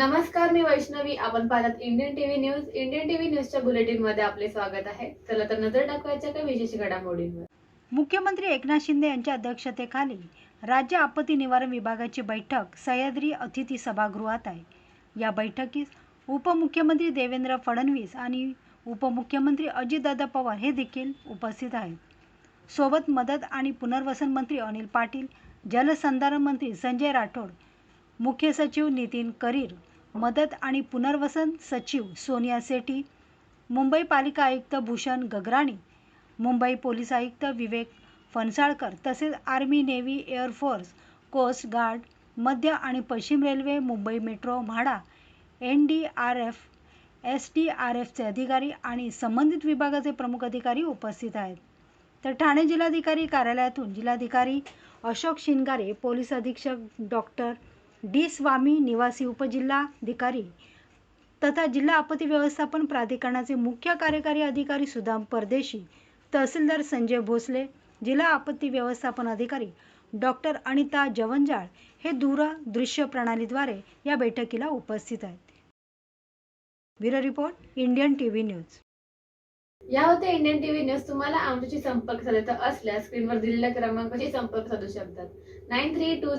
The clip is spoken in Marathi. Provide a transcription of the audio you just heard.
नमस्कार मी वैष्णवी. आपण पाहतात Indian TV news Indian TV न्यूजच्या बुलेटिनमध्ये आपले स्वागत आहे. चला तर नजर टाकवायच्या काही विशेष घडामोडींवर. मुख्यमंत्री एकनाथ शिंदे यांच्या अध्यक्षतेखाली राज्य आपत्ती निवारण विभागाची बैठक सह्याद्री अतिथी सभागृहात आहे. या बैठकीस उपमुख्यमंत्री देवेंद्र फडणवीस आणि उपमुख्यमंत्री अजितदादा पवार हे देखील उपस्थित आहेत. सोबत मदत आणि पुनर्वसन मंत्री अनिल पाटील जलसंधारण मंत्री संजय राठोड मुख्य सचिव नितीन करीर मदत आणि पुनर्वसन सचिव सोनिया सेठी मुंबई पालिका आयुक्त भूषण गगराणी मुंबई पोलीस आयुक्त विवेक फणसाळकर तसेच army navy air force coast guard मध्य आणि पश्चिम railway Mumbai metro MHADA N D R F S D R एफचे अधिकारी आणि संबंधित विभागाचे प्रमुख अधिकारी उपस्थित आहेत. तर ठाणे जिल्हाधिकारी कार्यालयातून जिल्हाधिकारी अशोक शिनगारे पोलीस अधीक्षक डॉक्टर डी स्वामी निवासी उपजिल्हाधिकारी तथा जिल्हा आपत्ती व्यवस्थापन प्राधिकरणाचे मुख्य कार्यकारी अधिकारी सुदाम परदेशी तहसीलदार संजय भोसले जिल्हा आपत्ती व्यवस्थापन अधिकारी डॉक्टर अनिता जवंजाळ हे दूरदृश्य प्रणालीद्वारे या बैठकीला उपस्थित आहेत. Bureau report Indian TV news. या होत्या इंडियन टीव्ही न्यूज. तुम्हाला आमच्याशी संपर्क साधायचा असल्यास स्क्रीनवर दिलेल्या क्रमांकाशी संपर्क साधू शकतात. Nine three to